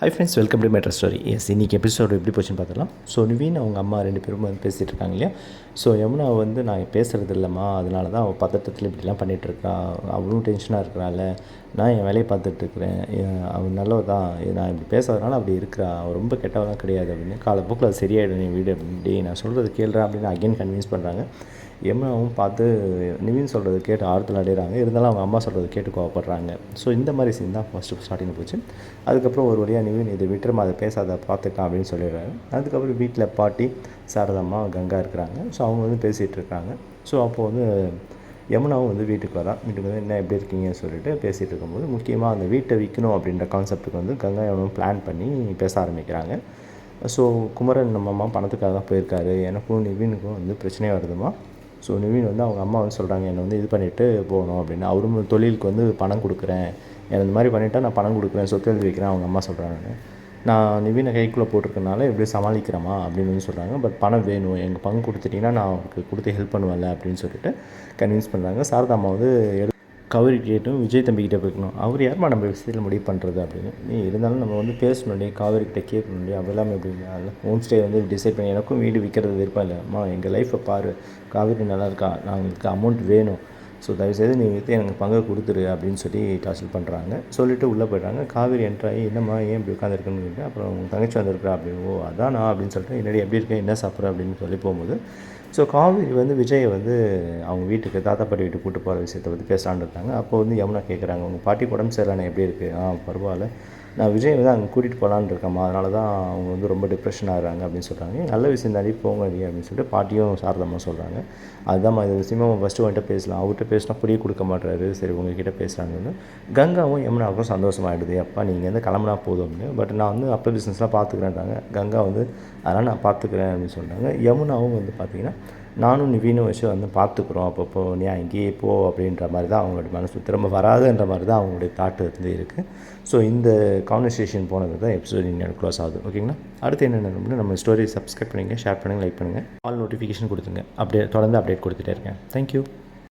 High friends welcome to மேட்ரு story எஸ் இன்றைக்கி எபிசோடு எப்படி போச்சுன்னு பார்த்துலாம் ஸோ நிவீன் அவங்க அம்மா ரெண்டு பேரும் வந்து பேசிகிட்டு இருக்காங்க இல்லையா? ஸோ யமுனா வந்து நான் பேசுகிறது இல்லைம்மா. அதனால தான் அவள் பதட்டத்தில் இப்படிலாம் பண்ணிகிட்டு அவளும் டென்ஷனாக இருக்கிறாள். நான் என் வேலையை பார்த்துட்ருக்குறேன். அவள் நல்லவ தான் நான் இப்படி பேசாதனால அப்படி இருக்கிறா. அவள் ரொம்ப கெட்டவெல்லாம் கிடையாது அப்படின்னு. காலப்போக்கில் அது சரியாயிடும் நீ வீடு அப்படி நான் சொல்கிறது கேள்றேன் அப்படின்னு அகைன் கன்வின்ஸ் பண்ணுறாங்க எம்மாவும் பார்த்து நிவின் சொல்கிறது கேட்டு ஆறுதல் அடைகிறாங்க இருந்தாலும் அவங்க அம்மா சொல்கிறது கேட்டு கோவப்படுறாங்க. ஸோ இந்த மாதிரி சீன் தான் ஃபஸ்ட்டு ஸ்டார்டிங் போச்சு. அதுக்கப்புறம் ஒரு வழியாக நிவின் இது விட்டுருமா? அதை பேசாத பார்த்துக்கலாம் அப்படின்னு சொல்லிடுறாரு. அதுக்கப்புறம் வீட்டில் பாட்டி சாரதம்மா கங்கா இருக்கிறாங்க. ஸோ அவங்க வந்து பேசிகிட்டு இருக்காங்க ஸோ அப்போது வந்து யமுனாவும் வந்து வீட்டுக்கு வரான். வீட்டுக்கு வந்து என்ன எப்படி இருக்கீங்கன்னு சொல்லிட்டு பேசிகிட்டு இருக்கும்போது முக்கியமாக அந்த வீட்டை விற்கணும் அப்படின்ற கான்செப்ட்டுக்கு வந்து கங்கா யமுனும் பிளான் பண்ணி பேச ஆரம்பிக்கிறாங்க. ஸோ குமரன் நம்ம அம்மா பணத்துக்காக தான் போயிருக்காரு. எனக்கும் நிவினுக்கும் வந்து பிரச்சனை வருதுமா ஸோ நிவின் வந்து அவங்க அம்மா வந்து சொல்கிறாங்க என்னை வந்து இது பண்ணிவிட்டு போகணும் அப்படின்னு. அவரும் தொழிலுக்கு வந்து பணம் கொடுக்குறேன். எனக்கு இந்த மாதிரி பண்ணிவிட்டா நான் பணம் கொடுக்குறேன். சொத்து எழுதி வைக்கிறேன் அவங்க அம்மா சொல்கிறாங்க நான் நிவினை கைக்குள்ளே போட்டிருக்கனால எப்படி சமாளிக்கிறோமா அப்படின்னு வந்து சொல்கிறாங்க பட் பணம் வேணும். எங்கள் பங்கு கொடுத்துட்டிங்கன்னா நான் அவருக்கு கொடுத்து ஹெல்ப் பண்ணுவேன்ல அப்படின்னு சொல்லிட்டு கன்வின்ஸ் பண்ணுறாங்க சாரதா அம்மா வந்து எடு கவரி கேட்டும் விஜய் தம்பிக்கிட்ட போய்க்கணும். அவர் யாருமா நம்ம விஷயத்தில் முடிவு பண்ணுறது அப்படின்னு. நீ இருந்தாலும் நம்ம வந்து பேசணும் இல்லையா காவேரிக்கிட்ட கேட்கணும் இல்லையா அவெல்லாம் எப்படி ஹோம் ஸ்டே வந்து டிசைட் பண்ணி எனக்கும் வீடு விற்கிறது விருப்பம் இல்லைம்மா. எங்கள் லைஃப்பை பாரு. காவேரி நல்லா இருக்கா? நாங்களுக்கு அமௌண்ட் வேணும். ஸோ தயவுசெய்து நீ விற்று எனக்கு பங்கு கொடுத்துரு அப்படின்னு சொல்லி டார்ச்சல் பண்ணுறாங்க சொல்லிவிட்டு உள்ளே போய்ட்றாங்க. காவேரி என்ட்ராகி என்னம்மா ஏன் இப்படி உட்காந்துருக்குன்னு கேட்டு அப்புறம் உங்கள் தங்கச்சி வந்திருக்கிறா. அப்படி ஓ அதானா? அப்படின்னு சொல்லிட்டு என்னடி எப்படி இருக்கேன் என்ன சாப்பிட்ற? அப்படின்னு சொல்லி போகும்போது ஸோ காவேரி வந்து விஜயை வந்து அவங்க வீட்டுக்கு தாத்தா பாட்டி வீட்டுக்கு கூட்டு போகிற விஷயத்தை பற்றி பேசலான்னு இருக்காங்க. அப்போ வந்து யமுனா கேட்குறாங்க உங்கள் பாட்டி உடம்பு சரியில்லை எப்படி இருக்குது ஆ பரவாயில்ல. நான் விஜய் வந்து அங்கே கூட்டிகிட்டு போகலான்னு இருக்கேம்மா. அதனால தான் அவங்க வந்து ரொம்ப டிப்ரெஷன் ஆகிறாங்க அப்படின்னு சொல்கிறாங்க நல்ல விஷயம் தாண்டி போங்க நீ அப்படின்னு சொல்லிட்டு பாட்டியும் சாரதமாக சொல்கிறாங்க அதுதான் இது விஷயமா ஃபஸ்ட்டு வந்துட்டு பேசலாம். அவர்கிட்ட பேசினா புரிய கொடுக்க மாட்டாரு சரி உங்ககிட்ட பேசுகிறாங்கன்னு கங்காவும் யமுனாவுக்கும் சந்தோஷமாகிடுது அப்பா நீங்கள் வந்து கிளம்புனா போதும் அப்படின்னு. பட் நான் வந்து அப்போ பிஸ்னஸ்லாம் பார்த்துக்கிறேன்றாங்க. கங்கா வந்து அதெல்லாம் நான் பார்த்துக்கிறேன் அப்படின்னு சொல்கிறாங்க யமுனாவும் வந்து பார்த்திங்கன்னா நானும் நிவீனும் வச்சு வந்து பார்த்துக்குறோம். அப்பப்போ நீ அங்கேயே போ அப்படின்ற மாதிரி தான் அவங்களுடைய மனசு திரும்ப வராதுன்ற மாதிரி தான் அவங்களுடைய தாட்டு வந்து இருக்குது ஸோ இந்த கான்வர்சேஷன் போனது தான் எபிசோட் இன்னும் க்ளோஸ் ஆகுது. ஓகேங்களா அடுத்து என்னென்ன நம்ம ஸ்டோரி சப்ஸ்கிரைப் பண்ணுங்கள் ஷேர் பண்ணுங்கள் லைக் பண்ணுங்கள் ஆல் நோட்டிஃபிகேஷன் கொடுத்துங்க அப்படியே தொடர்ந்து அப்டேட் கொடுத்துட்டே இருக்கேன். தேங்க்யூ